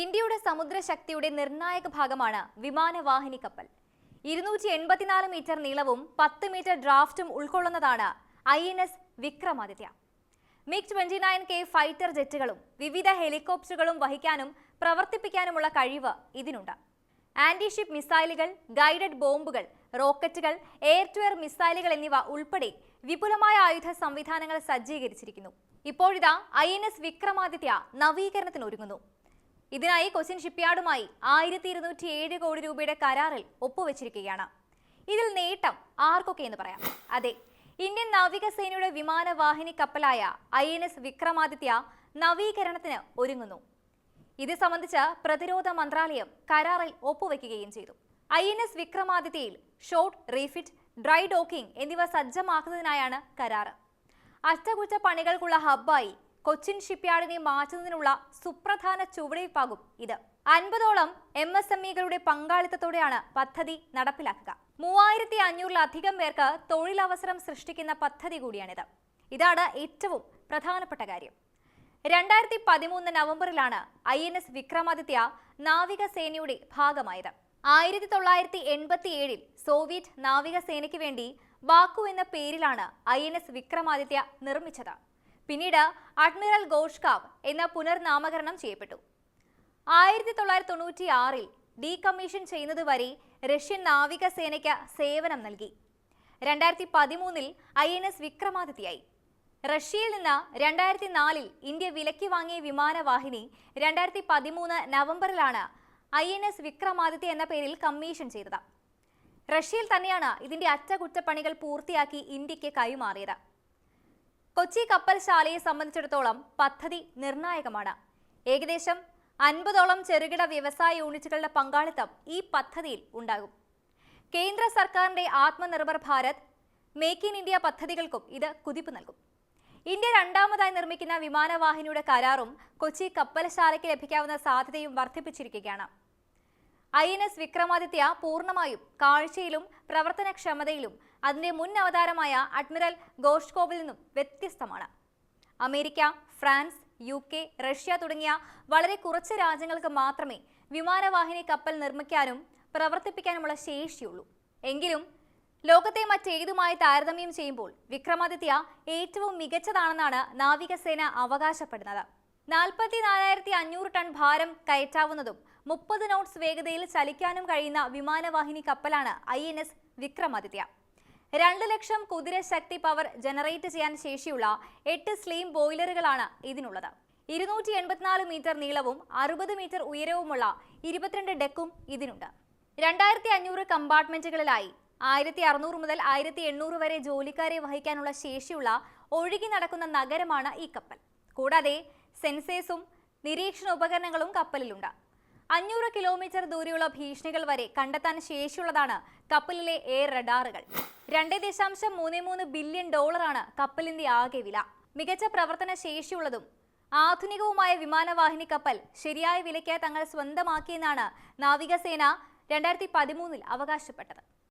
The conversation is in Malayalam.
ഇന്ത്യയുടെ സമുദ്രശക്തിയുടെ നിർണായക ഭാഗമാണ് വിമാനവാഹിനി കപ്പൽ. ഇരുന്നൂറ്റി എൺപത്തിനാല് മീറ്റർ നീളവും പത്ത് മീറ്റർ ഡ്രാഫ്റ്റും ഉൾക്കൊള്ളുന്നതാണ് I N S Vikramaditya. MiG twenty nine K fighter ജെറ്റുകളും വിവിധ ഹെലികോപ്റ്ററുകളും വഹിക്കാനും പ്രവർത്തിപ്പിക്കാനുമുള്ള കഴിവ് ഇതിനുണ്ട്. ആന്റിഷിപ്പ് മിസൈലുകൾ ഗൈഡഡ് ബോംബുകൾ റോക്കറ്റുകൾ എയർ ടു എയർ മിസൈലുകൾ എന്നിവ ഉൾപ്പെടെ വിപുലമായ ആയുധ സംവിധാനങ്ങൾ സജ്ജീകരിച്ചിരിക്കുന്നു. ഇപ്പോഴിതാ ഐ എൻ എസ് വിക്രമാദിത്യ നവീകരണത്തിനൊരുങ്ങുന്നു. ഇതിനായി കൊച്ചിൻ ഷിപ്പ്യാർഡുമായി ആയിരത്തി ഇരുന്നൂറ്റി ഏഴ് കോടി രൂപയുടെ കരാറിൽ ഒപ്പുവെച്ചിരിക്കുകയാണ്. ഇതിൽ നേട്ടം ആർക്കൊക്കെ എന്ന് പറയാം? അതെ ഇന്ത്യൻ നാവികസേനയുടെ വിമാനവാഹിനി കപ്പലായ ഐ എൻ എസ് വിക്രമാദിത്യ നവീകരണത്തിന് ഒരുങ്ങുന്നു. ഇത് സംബന്ധിച്ച് പ്രതിരോധ മന്ത്രാലയം കരാറിൽ ഒപ്പുവെക്കുകയും ചെയ്തു. ഐ എൻ എസ് വിക്രമാദിത്യയിൽ ഷോർട്ട് റീഫിറ്റ് ഡ്രൈ ഡോക്കിംഗ് എന്നിവ സജ്ജമാക്കുന്നതിനായാണ് കരാറ്. അറ്റകുറ്റപ്പണികൾക്കുള്ള ഹബ്ബായി കൊച്ചിൻ ഷിപ്പ്യാർഡിനെ മാറ്റുന്നതിനുള്ള സുപ്രധാന ചുവടുവയ്പാകും ഇത്. അൻപതോളം എം എസ് എം ഇകളുടെ പങ്കാളിത്തത്തോടെയാണ് പദ്ധതി നടപ്പിലാക്കുക. മൂവായിരത്തി അഞ്ഞൂറിലധികം പേർക്ക് തൊഴിലവസരം സൃഷ്ടിക്കുന്ന പദ്ധതി കൂടിയാണിത്. ഇതാണ് ഏറ്റവും പ്രധാനപ്പെട്ട കാര്യം. രണ്ടായിരത്തി പതിമൂന്ന് നവംബറിലാണ് ഐ എൻ എസ് വിക്രമാദിത്യ നാവികസേനയുടെ ഭാഗമായത്. ആയിരത്തി തൊള്ളായിരത്തി എൺപത്തി ഏഴിൽ സോവിയറ്റ് നാവികസേനയ്ക്ക് വേണ്ടി ബാക്കു എന്ന പേരിലാണ് ഐ എൻ എസ് വിക്രമാദിത്യ നിർമ്മിച്ചത്. പിന്നീട് അഡ്മിറൽ ഗോഷ്കാവ് എന്ന പുനർനാമകരണം ചെയ്യപ്പെട്ടു. ആയിരത്തി തൊള്ളായിരത്തി തൊണ്ണൂറ്റി ആറിൽ ഡീകമ്മീഷൻ ചെയ്യുന്നതുവരെ റഷ്യൻ നാവികസേനയ്ക്ക് സേവനം നൽകി. രണ്ടായിരത്തി പതിമൂന്നിൽ ഐ എൻ എസ് വിക്രമാദിത്യയായി. റഷ്യയിൽ നിന്ന് രണ്ടായിരത്തി നാലിൽ ഇന്ത്യ വിലക്കി വാങ്ങിയ വിമാനവാഹിനി രണ്ടായിരത്തി പതിമൂന്ന് നവംബറിലാണ് ഐ എൻ എസ് വിക്രമാദിത്യ എന്ന പേരിൽ കമ്മീഷൻ ചെയ്തത്. റഷ്യയിൽ തന്നെയാണ് ഇതിന്റെ അറ്റകുറ്റപ്പണികൾ പൂർത്തിയാക്കി ഇന്ത്യയ്ക്ക് കൈമാറിയത്. കൊച്ചി കപ്പൽശാലയെ സംബന്ധിച്ചിടത്തോളം പദ്ധതി നിർണായകമാണ്. ഏകദേശം അൻപതോളം ചെറുകിട വ്യവസായ യൂണിറ്റുകളുടെ പങ്കാളിത്തം ഈ പദ്ധതിയിൽ ഉണ്ടാകും. കേന്ദ്ര സർക്കാരിന്റെ Atmanirbhar Bharat make in India പദ്ധതികൾക്കും ഇത് കുതിപ്പ് നൽകും. ഇന്ത്യ രണ്ടാമതായി നിർമ്മിക്കുന്ന വിമാനവാഹിനിയുടെ കരാറും കൊച്ചി കപ്പൽശാലയ്ക്ക് ലഭിക്കാവുന്ന സാധ്യതയും വർദ്ധിപ്പിച്ചിരിക്കുകയാണ്. ഐ എൻ എസ് വിക്രമാദിത്യ പൂർണമായും കാഴ്ചയിലും പ്രവർത്തനക്ഷമതയിലും അതിന്റെ മുൻ അവതാരമായ അഡ്മിറൽ ഗോഷ്കോവിൽ നിന്നും വ്യത്യസ്തമാണ്. America France U K Russia തുടങ്ങിയ വളരെ കുറച്ച് രാജ്യങ്ങൾക്ക് മാത്രമേ വിമാനവാഹിനി കപ്പൽ നിർമ്മിക്കാനും പ്രവർത്തിപ്പിക്കാനുമുള്ള ശേഷിയുള്ളൂ. എങ്കിലും ലോകത്തെ മറ്റേതുമായി താരതമ്യം ചെയ്യുമ്പോൾ വിക്രമാദിത്യ ഏറ്റവും മികച്ചതാണെന്നാണ് നാവികസേന അവകാശപ്പെടുന്നത്. നാൽപ്പത്തി നാലായിരത്തി അഞ്ഞൂറ് ടൺ ഭാരം കയറ്റാവുന്നതും മുപ്പത് നോട്ട്സ് വേഗതയിൽ ചലിക്കാനും കഴിയുന്ന വിമാനവാഹിനി കപ്പലാണ് ഐ എൻ എസ് വിക്രമാദിത്യ. രണ്ട് ലക്ഷം കുതിര ശക്തി പവർ ജനറേറ്റ് ചെയ്യാൻ ശേഷിയുള്ള എട്ട് സ്ലീം ബോയിലറുകളാണ് ഇതിനുള്ളത്. ഇരുന്നൂറ്റി എൺപത്തിനാല് മീറ്റർ നീളവും അറുപത് മീറ്റർ ഉയരവുമുള്ള ഇരുപത്തിരണ്ട് ഡെക്കും ഇതിനുണ്ട്. രണ്ടായിരത്തി അഞ്ഞൂറ് കമ്പാർട്ട്മെന്റുകളിലായി ആയിരത്തി അറുന്നൂറ് മുതൽ ആയിരത്തി എണ്ണൂറ് വരെ ജോലിക്കാരെ വഹിക്കാനുള്ള ശേഷിയുള്ള ഒഴുകി നടക്കുന്ന നഗരമാണ് ഈ കപ്പൽ. കൂടാതെ സെൻസേഴ്സും നിരീക്ഷണ ഉപകരണങ്ങളും കപ്പലിലുണ്ട്. അഞ്ഞൂറ് കിലോമീറ്റർ ദൂരെയുള്ള ഭീഷണികൾ വരെ കണ്ടെത്താൻ ശേഷിയുള്ളതാണ് കപ്പലിലെ എയർ റഡാറുകൾ രണ്ട് ദശാംശം മൂന്ന് മൂന്ന് ബില്യൺ ഡോളറാണ് കപ്പലിന്റെ ആകെ വില. മികച്ച പ്രവർത്തന ശേഷിയുള്ളതും ആധുനികവുമായ വിമാനവാഹിനി കപ്പൽ ശരിയായ വിലയ്ക്ക് തങ്ങൾ സ്വന്തമാക്കിയെന്നാണ് നാവികസേന രണ്ടായിരത്തി പതിമൂന്നിൽ അവകാശപ്പെട്ടത്.